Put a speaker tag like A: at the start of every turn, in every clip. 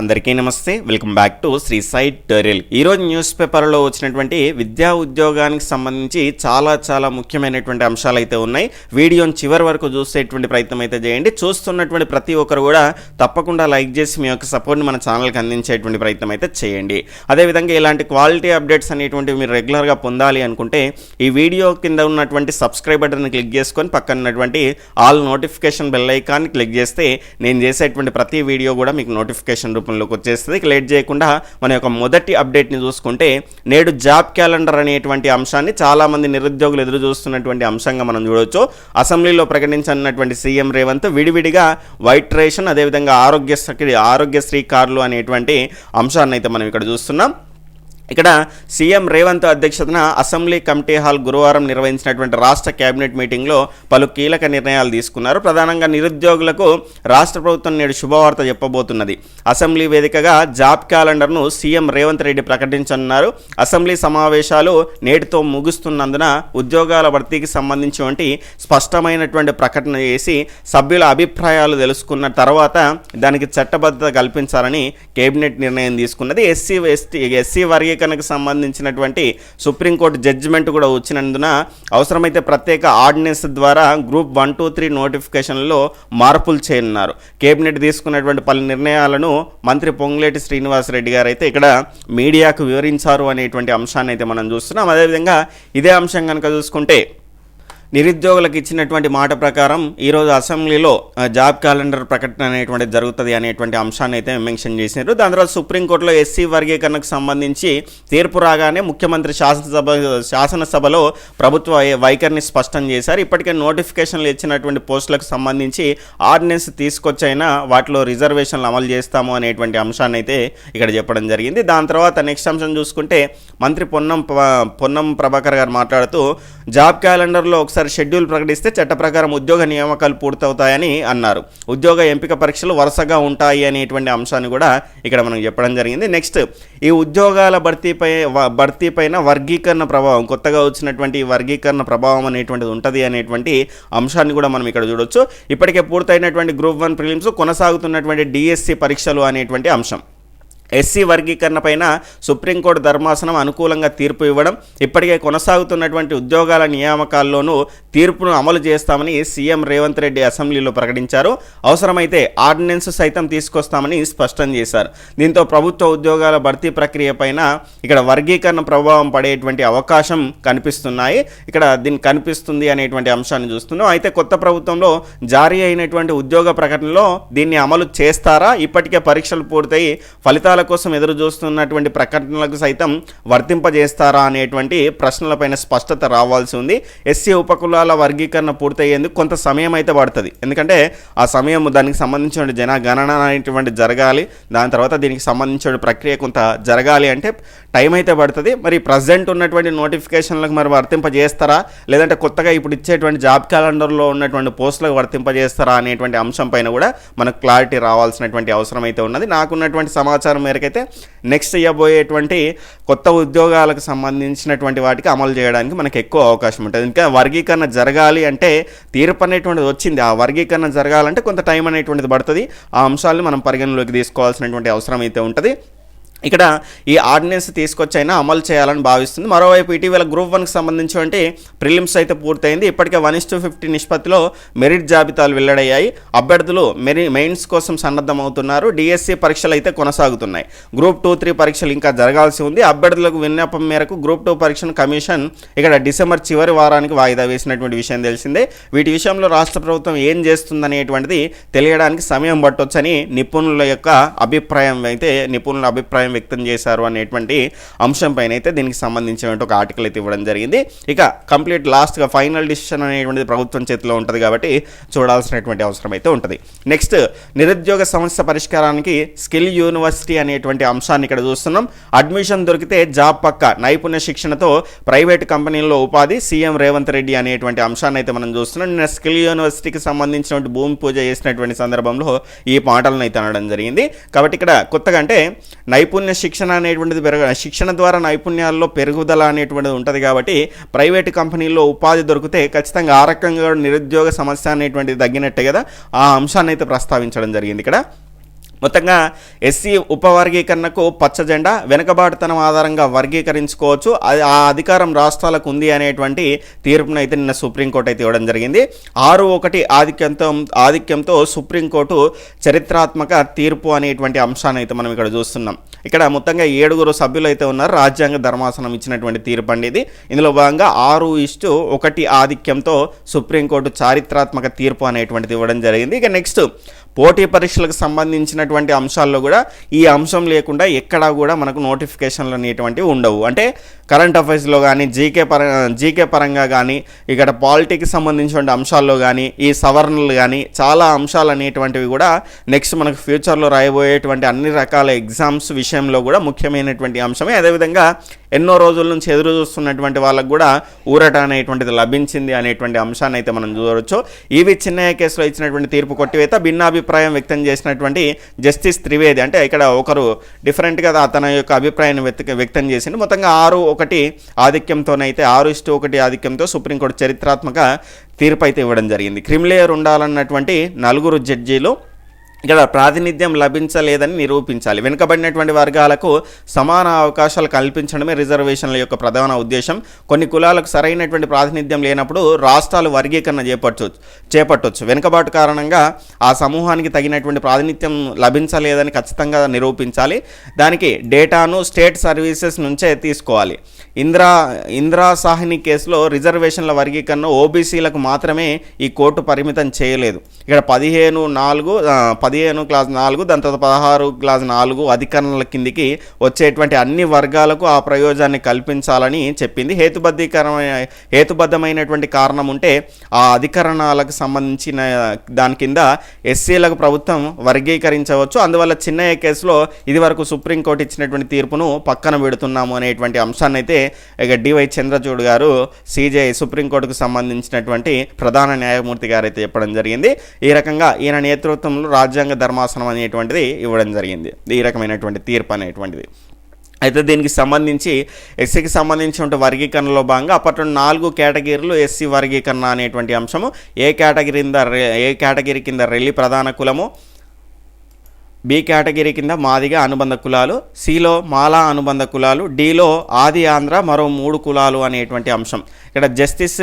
A: అందరికీ నమస్తే. Welcome back to శ్రీ సైట్ టెరిల్ ఈరోజు న్యూస్ పేపర్లో వచ్చినటువంటి విద్యా ఉద్యోగానికి సంబంధించి చాలా చాలా ముఖ్యమైనటువంటి అంశాలు అయితే ఉన్నాయి. వీడియోని చివరి వరకు చూసేటువంటి ప్రయత్నం అయితే చేయండి. చూస్తున్నటువంటి ప్రతి ఒక్కరు కూడా తప్పకుండా లైక్ చేసి మీ యొక్క సపోర్ట్ని మన ఛానల్కి అందించేటువంటి ప్రయత్నం అయితే చేయండి. అదేవిధంగా ఇలాంటి క్వాలిటీ అప్డేట్స్ అనేటువంటివి మీరు రెగ్యులర్గా పొందాలి అనుకుంటే ఈ వీడియో కింద ఉన్నటువంటి సబ్స్క్రైబ్ బటన్ క్లిక్ చేసుకొని పక్కన ఉన్నటువంటి all notification bell icon click చేస్తే నేను చేసేటువంటి ప్రతి వీడియో కూడా మీకు నోటిఫికేషన్ రూపంలోకి వచ్చేస్తుంది. ఇక లేట్ చేయకుండా మన యొక్క మొదటి అప్డేట్ని చూసుకుంటే నేడు జాబ్ క్యాలెండర్ అనేటువంటి అంశాన్ని చాలామంది నిరుద్యోగులు ఎదురు చూస్తున్నటువంటి అంశంగా మనం చూడవచ్చు అసెంబ్లీలో ప్రకటించనున్నటువంటి సీఎం రేవంత్ విడివిడిగా వైట్ రేషన్ అదేవిధంగా ఆరోగ్యశ్రీ ఆరోగ్యశ్రీ కార్లు అనేటువంటి అంశాన్ని అయితే మనం ఇక్కడ చూస్తున్నాం. ఇక్కడ సీఎం రేవంత్ అధ్యక్షతన అసెంబ్లీ కమిటీ హాల్ గురువారం నిర్వహించినటువంటి రాష్ట్ర కేబినెట్ మీటింగ్లో పలు కీలక నిర్ణయాలు తీసుకున్నారు. ప్రధానంగా నిరుద్యోగులకు రాష్ట్ర ప్రభుత్వం నేడు శుభవార్త చెప్పబోతున్నది. అసెంబ్లీ వేదికగా జాబ్ క్యాలెండర్ను సీఎం రేవంత్ రెడ్డి ప్రకటించనున్నారు. అసెంబ్లీ సమావేశాలు నేటితో ముగుస్తున్నందున ఉద్యోగాల భర్తీకి సంబంధించినటువంటి స్పష్టమైనటువంటి ప్రకటన చేసి సభ్యుల అభిప్రాయాలు తెలుసుకున్న తర్వాత దానికి చట్టబద్ధత కల్పించాలని కేబినెట్ నిర్ణయం తీసుకున్నది. ఎస్సీ ఎస్టీ ఎస్సీ వర్గీకరణకు సంబంధించినటువంటి సుప్రీంకోర్టు జడ్జిమెంట్ కూడా వచ్చినందున అవసరమైతే ప్రత్యేక ఆర్డినెన్స్ ద్వారా గ్రూప్ వన్ టూ త్రీ నోటిఫికేషన్లో మార్పులు చేయనున్నారు. కేబినెట్ తీసుకున్నటువంటి పలు నిర్ణయాలను మంత్రి పొంగులేటి శ్రీనివాసరెడ్డి గారు అయితే ఇక్కడ మీడియాకు వివరించారు అనేటువంటి అంశాన్ని అయితే మనం చూస్తున్నాం. అదేవిధంగా ఇదే అంశం కనుక చూసుకుంటే నిరుద్యోగులకు ఇచ్చినటువంటి మాట ప్రకారం ఈరోజు అసెంబ్లీలో జాబ్ క్యాలెండర్ ప్రకటన అనేటువంటి జరుగుతుంది అనేటువంటి అంశాన్ని అయితే మెన్షన్ చేసినారు. దాని తర్వాత సుప్రీంకోర్టులో ఎస్సీ వర్గీకరణకు సంబంధించి తీర్పు రాగానే ముఖ్యమంత్రి శాసనసభ శాసనసభలో ప్రభుత్వ వైఖరిని స్పష్టం చేశారు. ఇప్పటికే నోటిఫికేషన్లు ఇచ్చినటువంటి పోస్టులకు సంబంధించి ఆర్డినెన్స్ తీసుకొచ్చైనా వాటిలో రిజర్వేషన్లు అమలు చేస్తాము అనేటువంటి అంశాన్ని అయితే ఇక్కడ చెప్పడం జరిగింది. దాని తర్వాత నెక్స్ట్ అంశం చూసుకుంటే మంత్రి పొన్నం ప- పొన్నం ప్రభాకర్ గారు మాట్లాడుతూ జాబ్ క్యాలెండర్లో ఒకసారి షెడ్యూల్ ప్రకటిస్తే చట్ట ప్రకారం ఉద్యోగ నియామకాలు పూర్తవుతాయని అన్నారు. ఉద్యోగ ఎంపిక పరీక్షలు వరుసగా ఉంటాయి అనేటువంటి అంశాన్ని కూడా ఇక్కడ మనం చెప్పడం జరిగింది. నెక్స్ట్ ఈ ఉద్యోగాల భర్తీపై వ- భర్తీ పైన వర్గీకరణ ప్రభావం కొత్తగా వచ్చినటువంటి వర్గీకరణ ప్రభావం అనేటువంటిది ఉంటుంది అనేటువంటి అంశాన్ని కూడా మనం ఇక్కడ చూడొచ్చు. ఇప్పటికే పూర్తయినటువంటి గ్రూప్ వన్ ప్రిలిమ్స్ కొనసాగుతున్నటువంటి డిఎస్సి పరీక్షలు అనేటువంటి అంశం. ఎస్సీ వర్గీకరణ పైన సుప్రీంకోర్టు ధర్మాసనం అనుకూలంగా తీర్పు ఇవ్వడం ఇప్పటికే కొనసాగుతున్నటువంటి ఉద్యోగాల నియామకాల్లోనూ తీర్పును అమలు చేస్తామని సీఎం రేవంత్ రెడ్డి అసెంబ్లీలో ప్రకటించారు. అవసరమైతే ఆర్డినెన్స్ సైతం తీసుకొస్తామని స్పష్టం చేశారు. దీంతో ప్రభుత్వ ఉద్యోగాల భర్తీ ప్రక్రియ పైన ఇక్కడ వర్గీకరణ ప్రభావం పడేటువంటి అవకాశం కనిపిస్తున్నాయి. ఇక్కడ దీన్ని కనిపిస్తుంది అనేటువంటి అంశాన్ని చూస్తున్నాం. అయితే కొత్త ప్రభుత్వంలో జారీ అయినటువంటి ఉద్యోగ ప్రకటనలో దీన్ని అమలు చేస్తారా? ఇప్పటికే పరీక్షలు పూర్తయి ఫలితాలు కోసం ఎదురు చూస్తున్నటువంటి ప్రకటనలకు సైతం వర్తింపజేస్తారా అనేటువంటి ప్రశ్నలపైన స్పష్టత రావాల్సి ఉంది. ఎస్సీ ఉపకులాల వర్గీకరణ పూర్తయ్యేందుకు కొంత సమయం అయితే పడుతుంది. ఎందుకంటే ఆ సమయం దానికి సంబంధించిన జనగణన అనేటువంటి జరగాలి. దాని తర్వాత దీనికి సంబంధించిన ప్రక్రియ కొంత జరగాలి అంటే టైం అయితే పడుతుంది. మరి ప్రజెంట్ ఉన్నటువంటి నోటిఫికేషన్లకు మరి వర్తింపజేస్తారా? లేదంటే కొత్తగా ఇప్పుడు ఇచ్చేటువంటి జాబ్ క్యాలెండర్లో ఉన్నటువంటి పోస్టులకు వర్తింపజేస్తారా అనేటువంటి అంశం పైన కూడా మనకు క్లారిటీ రావాల్సినటువంటి అవసరం అయితే ఉన్నది. నాకున్నటువంటి సమాచారం మేరకైతే నెక్స్ట్ ఇవ్వబోయేటువంటి కొత్త ఉద్యోగాలకు సంబంధించినటువంటి వాటికి అమలు చేయడానికి మనకు ఎక్కువ అవకాశం ఉంటుంది. ఇంకా వర్గీకరణ జరగాలి అంటే తీర్పు అనేటువంటిది వచ్చింది. ఆ వర్గీకరణ జరగాలంటే కొంత టైం అనేటువంటిది పడుతుంది. ఆ అంశాలను మనం పరిగణలోకి తీసుకోవాల్సినటువంటి అవసరం అయితే ఉంటుంది. ఇక్కడ ఈ ఆర్డినెన్స్ తీసుకొచ్చైనా అమలు చేయాలని భావిస్తుంది. మరోవైపు ఇటీవల గ్రూప్ వన్కి సంబంధించినటువంటి ప్రిలిమ్స్ అయితే పూర్తయింది. ఇప్పటికే వన్ ఇస్ టు ఫిఫ్టీ నిష్పత్తిలో మెరిట్ జాబితాలు వెల్లడయ్యాయి. అభ్యర్థులు మెరి మెయిన్స్ కోసం సన్నద్ధమవుతున్నారు. డిఎస్సి పరీక్షలు అయితే కొనసాగుతున్నాయి. గ్రూప్ టూ త్రీ పరీక్షలు ఇంకా జరగాల్సి ఉంది. అభ్యర్థులకు విన్నపం మేరకు గ్రూప్ టూ పరీక్షను కమిషన్ ఇక్కడ డిసెంబర్ చివరి వారానికి వాయిదా వేసినటువంటి విషయం తెలిసిందే. వీటి విషయంలో రాష్ట్ర ప్రభుత్వం ఏం చేస్తుందనేటువంటిది తెలియడానికి సమయం పట్టొచ్చని నిపుణుల యొక్క అభిప్రాయం అయితే నిపుణుల అభిప్రాయం వ్యక్తం చేశారు అనేటువంటి అంశం పైన అయితే దీనికి సంబంధించినటువంటి ఒక ఆర్టికల్ అయితే ఇవ్వడం జరిగింది. ఇక కంప్లీట్ లాస్ట్గా ఫైనల్ డిసిషన్ అనేటువంటిది ప్రభుత్వం చేతిలో ఉంటుంది కాబట్టి చూడాల్సినటువంటి అవసరం అయితే ఉంటుంది. నెక్స్ట్ నిరుద్యోగ సమస్య పరిష్కారానికి స్కిల్ యూనివర్సిటీ అనేటువంటి అంశాన్ని ఇక్కడ చూస్తున్నాం. అడ్మిషన్ దొరికితే జాబ్ పక్క నైపుణ్య శిక్షణతో ప్రైవేట్ కంపెనీల్లో ఉపాధి సీఎం రేవంత్ రెడ్డి అనేటువంటి అంశాన్ని అయితే మనం చూస్తున్నాం. నిన్న స్కిల్ యూనివర్సిటీకి సంబంధించినటువంటి భూమి పూజ చేసినటువంటి సందర్భంలో ఈ మాటలను అయితే అనడం జరిగింది. కాబట్టి ఇక్కడ కొత్తగా అంటే నైపుణ్య నైపుణ్య శిక్షణ అనేటువంటిది పెరగ శిక్షణ ద్వారా నైపుణ్యాల్లో పెరుగుదల అనేటువంటిది ఉంటుంది కాబట్టి ప్రైవేట్ కంపెనీల్లో ఉపాధి దొరికితే ఖచ్చితంగా ఆ రకంగా నిరుద్యోగ సమస్య అనేటువంటిది తగ్గినట్టే కదా? ఆ అంశాన్ని అయితే ప్రస్తావించడం జరిగింది ఇక్కడ. మొత్తంగా ఎస్సీ ఉపవర్గీకరణకు పచ్చ జెండా వెనుకబాటుతనం ఆధారంగా వర్గీకరించుకోవచ్చు. అది ఆ అధికారం రాష్ట్రాలకు ఉంది అనేటువంటి తీర్పును అయితే నిన్న సుప్రీంకోర్టు అయితే ఇవ్వడం జరిగింది. ఆరు ఒకటి ఆధిక్యంతో ఆధిక్యంతో సుప్రీంకోర్టు చరిత్రాత్మక తీర్పు అనేటువంటి అంశాన్ని అయితే మనం ఇక్కడ చూస్తున్నాం. ఇక్కడ మొత్తంగా ఏడుగురు సభ్యులు అయితే ఉన్నారు. రాజ్యాంగ ధర్మాసనం ఇచ్చినటువంటి తీర్పు అండి ఇది. ఇందులో భాగంగా ఆరు ఇష్టు ఒకటి ఆధిక్యంతో సుప్రీంకోర్టు చారిత్రాత్మక తీర్పు అనేటువంటిది ఇవ్వడం జరిగింది. ఇక నెక్స్ట్ పోటీ పరీక్షలకు సంబంధించినటువంటి అంశాల్లో కూడా ఈ అంశం లేకుండా ఎక్కడా కూడా మనకు నోటిఫికేషన్లు అనేటువంటివి ఉండవు. అంటే కరెంట్ అఫైర్స్లో కానీ జీకే పర జీకే పరంగా కానీ ఇక్కడ పాలిటిక్స్ సంబంధించిన అంశాల్లో కానీ ఈ సవరణలు కానీ చాలా అంశాలు అనేటువంటివి కూడా నెక్స్ట్ మనకు ఫ్యూచర్లో రాయబోయేటువంటి అన్ని రకాల ఎగ్జామ్స్ విషయంలో కూడా ముఖ్యమైనటువంటి అంశమే. అదేవిధంగా ఎన్నో రోజుల నుంచి ఎదురు చూస్తున్నటువంటి వాళ్ళకు కూడా ఊరట అనేటువంటిది లభించింది అనేటువంటి అంశాన్ని అయితే మనం చూడవచ్చు ఈవి చిన్నయ్య కేసులో ఇచ్చినటువంటి తీర్పు కొట్టివేత భిన్నాభిప్రాయం వ్యక్తం చేసినటువంటి జస్టిస్ త్రివేది. అంటే ఇక్కడ ఒకరు డిఫరెంట్గా తన యొక్క అభిప్రాయాన్ని వ్యక్త వ్యక్తం చేసింది మొత్తంగా ఆరు ఒకటి ఆధిక్యంతోనైతే ఆరు ఇష్టు ఒకటి ఆధిక్యంతో సుప్రీంకోర్టు చరిత్రాత్మక తీర్పు అయితే ఇవ్వడం జరిగింది. క్రిమిలేయర్ ఉండాలన్నటువంటి నలుగురు జడ్జీలు ఇక్కడ ప్రాతినిధ్యం లభించలేదని నిరూపించాలి. వెనుకబడినటువంటి వర్గాలకు సమాన అవకాశాలు కల్పించడమే రిజర్వేషన్ల యొక్క ప్రధాన ఉద్దేశం. కొన్ని కులాలకు సరైనటువంటి ప్రాతినిధ్యం లేనప్పుడు రాష్ట్రాలు వర్గీకరణ చేపట్టు చేపట్టవచ్చు వెనుకబాటు కారణంగా ఆ సమూహానికి తగినటువంటి ప్రాతినిధ్యం లభించలేదని ఖచ్చితంగా నిరూపించాలి. దానికి డేటాను స్టేట్ సర్వీసెస్ నుంచే తీసుకోవాలి. ఇందిరా ఇందిరా సాహిని కేసులో రిజర్వేషన్ల వర్గీకరణ ఓబీసీలకు మాత్రమే ఈ కోర్టు పరిమితం చేయలేదు. ఇక్కడ పదిహేను నాలుగు పదిహేను క్లాస్ నాలుగు దాని తర్వాత పదహారు క్లాస్ నాలుగు అధికరణల కిందికి వచ్చేటువంటి అన్ని వర్గాలకు ఆ ప్రయోజనాన్ని కల్పించాలని చెప్పింది. హేతుబద్ధీకరమైన హేతుబద్ధమైనటువంటి కారణం ఉంటే ఆ అధికరణాలకు సంబంధించిన దాని కింద ఎస్సీలకు ప్రభుత్వం వర్గీకరించవచ్చు. అందువల్ల చిన్నయ్య కేసులో ఇదివరకు సుప్రీంకోర్టు ఇచ్చినటువంటి తీర్పును పక్కన పెడుతున్నాము అనేటువంటి అంశాన్ని అయితే ఇక డివై చంద్రచూడ్ గారు సిజేఐ సుప్రీంకోర్టుకు సంబంధించినటువంటి ప్రధాన న్యాయమూర్తి గారు అయితే చెప్పడం జరిగింది. ఈ రకంగా ఈయన నేతృత్వంలో రాజ్యాంగ ధర్మాసనం అనేటువంటిది ఇవ్వడం జరిగింది. ఈ రకమైనటువంటి తీర్పు అనేటువంటిది. అయితే దీనికి సంబంధించి ఎస్సీకి సంబంధించిన వర్గీకరణలో భాగంగా అప్పట్లో నాలుగు కేటగిరీలు ఎస్సీ వర్గీకరణ అనేటువంటి అంశము. ఏ కేటగిరీ కింద ఏ కేటగిరీ కింద రెల్లి ప్రధాన కులము బి కేటగిరీ కింద మాదిగా అనుబంధ కులాలు సిలో మాలా అనుబంధ కులాలు డిలో ఆది ఆంధ్ర మరో మూడు కులాలు అనేటువంటి అంశం. ఇక్కడ జస్టిస్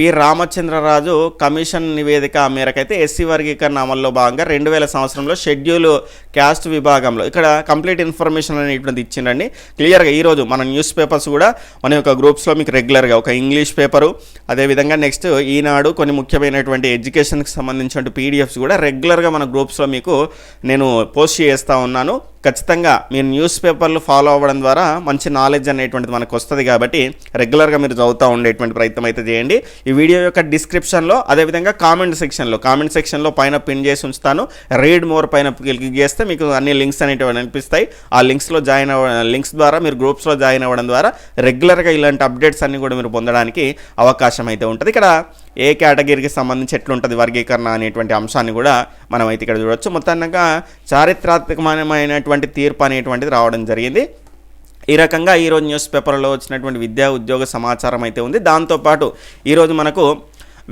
A: పి. రామచంద్రరాజు కమిషన్ నివేదిక మేరకైతే ఎస్సీ వర్గీకరణ అమల్లో భాగంగా రెండు వేల సంవత్సరంలో షెడ్యూల్ క్యాస్ట్ విభాగంలో ఇక్కడ కంప్లీట్ ఇన్ఫర్మేషన్ అనేటువంటిది ఇచ్చిండండి. క్లియర్గా ఈరోజు మన న్యూస్ పేపర్స్ కూడా మన యొక్క గ్రూప్స్లో మీకు రెగ్యులర్గా ఒక ఇంగ్లీష్ పేపరు అదేవిధంగా నెక్స్ట్ ఈనాడు కొన్ని ముఖ్యమైనటువంటి ఎడ్యుకేషన్కి సంబంధించిన పీడిఎఫ్స్ కూడా రెగ్యులర్గా మన గ్రూప్స్లో మీకు నేను పోస్ట్ చేస్తూ ఉన్నాను. ఖచ్చితంగా మీరు న్యూస్ పేపర్లు ఫాలో అవ్వడం ద్వారా మంచి నాలెడ్జ్ అనేటువంటిది మనకు వస్తుంది కాబట్టి రెగ్యులర్గా మీరు చదువుతూ ఉండేటువంటి ప్రయత్నం అయితే చేయండి. ఈ వీడియో యొక్క డిస్క్రిప్షన్లో అదేవిధంగా కామెంట్ సెక్షన్లో కామెంట్ సెక్షన్లో పైన పిన్ చేసి ఉంచుతాను. రీడ్ మోర్ పైన క్లిక్ చేస్తే మీకు అన్ని లింక్స్ అనేటివి అనిపిస్తాయి. ఆ లింక్స్లో జాయిన్ అవ్వ లింక్స్ ద్వారా మీరు గ్రూప్స్లో జాయిన్ అవ్వడం ద్వారా రెగ్యులర్గా ఇలాంటి అప్డేట్స్ అన్ని కూడా మీరు పొందడానికి అవకాశం అయితే ఉంటుంది. ఇక్కడ ఏ కేటగిరీకి సంబంధించి ఎట్లుంటుంది వర్గీకరణ అనేటువంటి అంశాన్ని కూడా మనం అయితే ఇక్కడ చూడొచ్చు. మొత్తంగా చారిత్రాత్మకమైనటువంటి తీర్పు అనేటువంటిది రావడం జరిగింది. ఈ రకంగా ఈరోజు న్యూస్ పేపర్లో వచ్చినటువంటి విద్యా ఉద్యోగ సమాచారం అయితే ఉంది. దాంతోపాటు ఈరోజు మనకు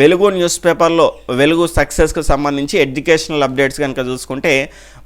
A: వెలుగు న్యూస్ పేపర్లో వెలుగు సక్సెస్కు సంబంధించి ఎడ్యుకేషనల్ అప్డేట్స్ కనుక చూసుకుంటే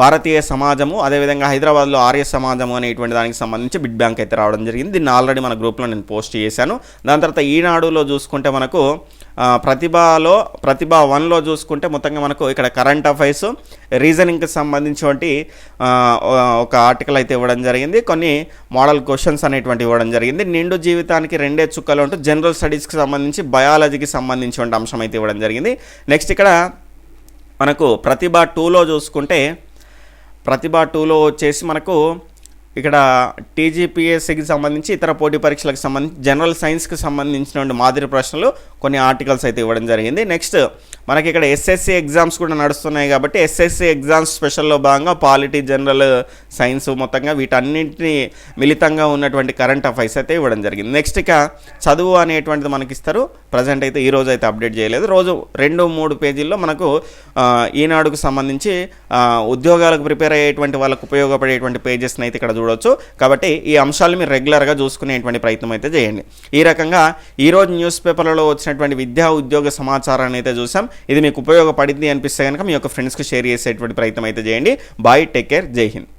A: భారతీయ సమాజము అదేవిధంగా హైదరాబాద్లో ఆర్య సమాజము అనేటువంటి దానికి సంబంధించి బిడ్ బ్యాంక్ అయితే రావడం జరిగింది. దీన్ని ఆల్రెడీ మన గ్రూప్లో నేను పోస్ట్ చేశాను. దాని తర్వాత ఈనాడులో చూసుకుంటే మనకు ప్రతిభలో ప్రతిభ వన్లో చూసుకుంటే మొత్తంగా మనకు ఇక్కడ కరెంట్ అఫైర్స్ రీజనింగ్కి సంబంధించినటువంటి ఒక ఆర్టికల్ అయితే ఇవ్వడం జరిగింది. కొన్ని మోడల్ క్వశ్చన్స్ అనేటువంటి ఇవ్వడం జరిగింది. నిండు జీవితానికి రెండే చుక్కలు ఉంటూ జనరల్ స్టడీస్కి సంబంధించి బయాలజీకి సంబంధించినటువంటి అంశం అయితే ఇవ్వడం జరిగింది. నెక్స్ట్ ఇక్కడ మనకు ప్రతిభ టూలో చూసుకుంటే ప్రతిభ టూలో వచ్చేసి మనకు ఇక్కడ టీజీపీఎస్సికి సంబంధించి ఇతర పోటీ పరీక్షలకు సంబంధించి జనరల్ సైన్స్కి సంబంధించిన మాదిరి ప్రశ్నలు కొన్ని ఆర్టికల్స్ అయితే ఇవ్వడం జరిగింది. నెక్స్ట్ మనకి ఇక్కడ ఎస్ఎస్సి ఎగ్జామ్స్ కూడా నడుస్తున్నాయి కాబట్టి ఎస్ఎస్సి ఎగ్జామ్స్ స్పెషల్లో భాగంగా పాలిటీ జనరల్ సైన్స్ మొత్తంగా వీటన్నింటినీ మిళితంగా ఉన్నటువంటి కరెంట్ అఫైర్స్ అయితే ఇవ్వడం జరిగింది. నెక్స్ట్ ఇక చదువు అనేటువంటిది మనకి ఇస్తారు ప్రజెంట్ అయితే ఈ రోజు అయితే అప్డేట్ చేయలేదు. రోజు రెండు మూడు పేజీల్లో మనకు ఈనాడుకు సంబంధించి ఉద్యోగాలకు ప్రిపేర్ అయ్యేటువంటి వాళ్ళకు ఉపయోగపడేటువంటి పేజెస్ని అయితే ఇక్కడ చూడొచ్చు. కాబట్టి ఈ అంశాలు మీరు రెగ్యులర్గా చూసుకునేటువంటి ప్రయత్నం అయితే చేయండి. ఈ రకంగా ఈరోజు న్యూస్ పేపర్లలో వచ్చినటువంటి విద్యా ఉద్యోగ సమాచారాన్ని అయితే చూసాం. ఇది మీకు ఉపయోగపడింది అనిపిస్తే కనుక మీ యొక్క ఫ్రెండ్స్కి షేర్ చేసేటువంటి ప్రయత్నం అయితే చేయండి. బాయ్ టేక్ కేర్ జై హింద్.